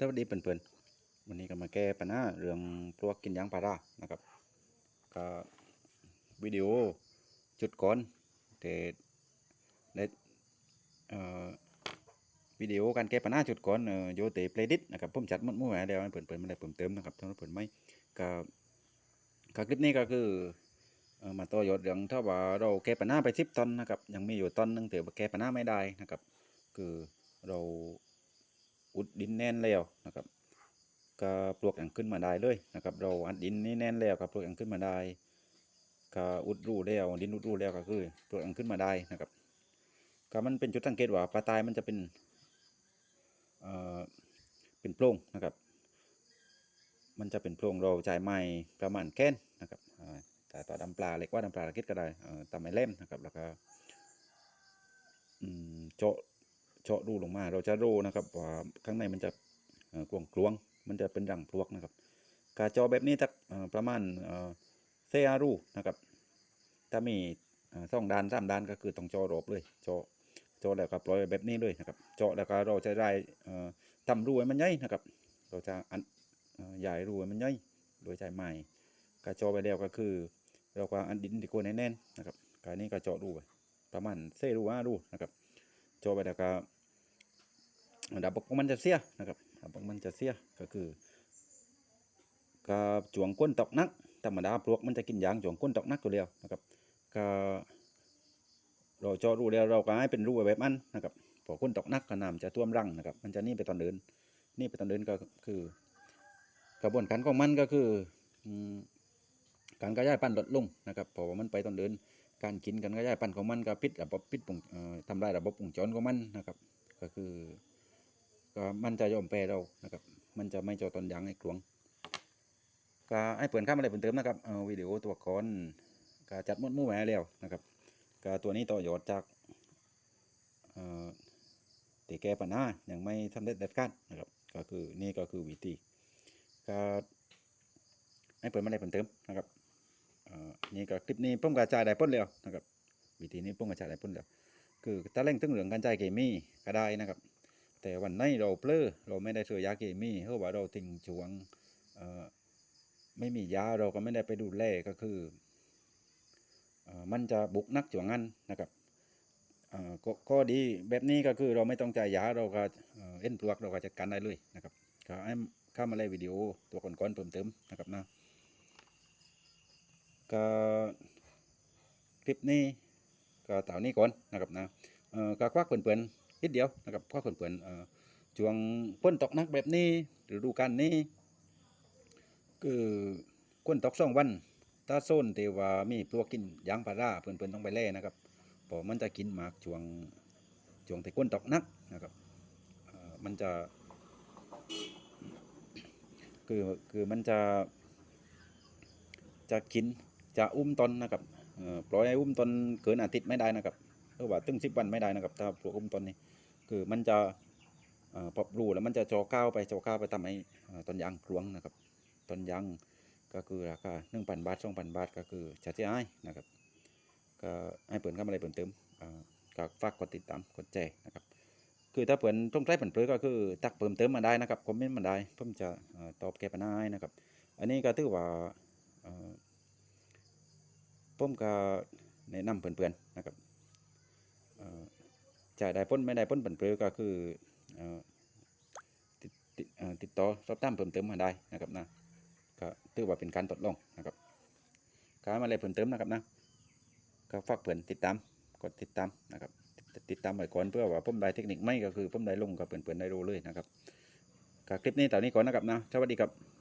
สวัสดีเพื่อนๆวันนี้ก็มาแก้ปัญหาเรื่องพวกกินยางพารานะครับก็วิดีโอจุดก่อนแต่ได้เอ่อวิดีโอการแก้ปัญหาจุดก่อนโยเตเพลดิสนะครับผมจัดหมดมู่แล้วเดี๋ยวเพื่อนๆมาได้เพิ่มเติมนะครับถ้าเพื่อนไม่ก็ก็คลิปนี้ก็คือเอ่อมาต่อยอดเรื่องถ้าว่าเราแก้ปัญหาไปสิบตอนนะครับยังมีอยู่ตอนนึงแต่แก้ปัญหาไม่ได้นะครับ คือเรา อุดดินแน่นแล้วนะครับก็ปลวกอย่างขึ้นมาได้เลยนะครับ เราอัดดินนี่แน่นแล้วก็ปลวกอย่างขึ้นมาได้ก็อุดรูแล้วดินอุดรูแล้วก็คือปลวกอย่างขึ้นมาได้นะครับก็มันเป็นจุดสังเกตว่าปลาตายมันจะเป็นเอ่อเป็นโพรงนะครับ มันจะเป็นโพรงเราจ่ายไม้ประมาณแก้นนะครับแต่ต่อดำปลาเล็กว่าดำปลาตะเก็ดก็ได้เอ่อไม้เล่มนะครับแล้วก็อืมเจาะ เจาะรูลงมา เราจะรูนะครับว่าข้างในมันจะกลวงกลวงมันจะเป็นรังพลวกนะครับกาเจาะแบบนี้สักประมาณเอ่อเซอารูนะครับถ้ามีสองด้านสามด้านก็คือต้องเจาะรอบเลยเจาะเจาะแล้วก็ปล่อยแบบนี้เลยนะครับเจาะแล้วก็เราจะได้เอ่อทำรูให้มันใหญ่นะครับ เราจะอันใหญ่รูให้มันใหญ่โดยใช้ไม้กาเจาะไปแล้วก็คือ เราก็อันดินที่โคนแน่นนะครับการนี้ก็เจาะรูไปประมาณเซรูอารูนะครับโจไปแล้วก็ ดับบกมันจะเสียนะครับดับบกมันจะเสียก็คือก็จวงก้นตอกนักธรรมดาปลวกมันจะกินยางจวงก้นตอกนักตัวเดียวนะครับก็เราเจาะรูแล้วเราก็ให้เป็นรูแบบนั้นนะครับพอก้นตอกนักก็น้ำจะท่วมรังนะครับ มันจะนี่ไปตอนเดิน นี่ไปตอนเดินก็คือกระบวนการของมันก็คือการกระจายพันธุ์ลดลงนะครับพราะว่ามันไปตอนเดิน การกินกันก็ย้ายพันธุ์ของมันก็พิษระบบพิษปุ่งทำลายระบบปุ่งจรของมันนะครับ ก็คือ ก็มันจะยอมแพ้เรานะครับ มันจะไม่จาะตอนยางให้กลวงก็ให้เปิดข้ามอะไรเพิ่มเติมนะครับเอาวิดีโอตัวก่อนก็จัดมดมู่แหวแล้วนะครับก็ตัวนี้ต่อยอดจากเอ่อตีแก้ปัญหายังไม่สำเร็จเด็ดขาดนะครับ ก็คือนี่ก็คือวิธีก็ให้เปิดมาอะไรเพิ่มเติมนะครับเอ่อนี่ก็คลิปนี้ผมกระจายได้พ้นแล้วนะครับ วิธีนี้ผมกระจายได้พ้นแล้วคือถ้าเร่งถึงเรื่องการจ่ายเคมีก็ได้นะครับ แต่วันไหนเราเปลือเราไม่ได้ซื้อยาเคมีเพราะว่าเราทิ้งช่วงเอ่อไม่มียาเราก็ไม่ได้ไปดูแลก็คืออ่อมันจะบุกนักช่วงนั้นนะครับอ่อก็ดีแบบนี้ก็คือเราไม่ต้องจ่ายยาเราก็เอ็นปลวกเราก็จัดการได้เลยนะครับก็ให้เข้ามาเลยวิดีโอตัวก่อนๆเพิ่มเติมนะครับนะก็คลิปนี้ก็เต่านี้ก่อนนะครับนะเอ่อก็ควักเปื่อนๆ นิดเดียวนะครับควักเปื่อนๆช่วงพ้นตกหนักแบบนี้หรือดูการนี้คือก้นตกสองวันถ้าโซนที่ว่ามีปลวกกินยางพาราเพื่อนๆต้องไปแล่นะครับเพราะมันจะกินหมากช่วงช่วงที่ก้นตกนักนะครับมันจะคือคือมันจะจะกินจะอุ้มตนนะครับปล่อยให้อุ้มตนเกินอาทิตย์ไม่ได้นะครับ หรือว่าตึงสิบวันไม่ได้นะครับ ถ้าปลูกอุ้มตนนี่คือมันจะเอ่อปรับรูแล้วมันจะจอก้าวไปจอก้าวไปทำให้ต้นยางกลวงนะครับต้นยางก็คือราคาหนึ่งพันบาทสองพันบาทก็คือจะเสียหายนะครับก็ให้เปิดเข้ามาเลยเปิดเติมก็ฝากกดติดตามกดแชร์นะครับ คือถ้าเปิดต้องใช้เปิดเผยก็คือตักเพิ่มเติมมาได้นะครับคอมเมนต์มาได้ผมจะเอ่อตอบแก้ปัญหาให้นะครับ อันนี้ก็ถือว่าเอ่อผมก็แนะนำเพื่อนๆนะครับ จ่ายได้พ้นไม่ได้พ้นผลเปลือก็คือติดติดเอ่อติดต่อสอบถามเพิ่มเติมมาได้นะครับนะก็ถือว่าเป็นการทดลองนะครับการมาอะไรเพิ่มเติมนะครับนะก็ฝากเพื่อนติดตามกดติดตามนะครับติดตามไว้ก่อนเพื่อว่าผมได้เทคนิคไม่ก็คือผมได้ลงกับเพื่อนๆได้รู้เลยนะครับก็คลิปนี้ตอนนี้ก่อนนะครับนะสวัสดีครับ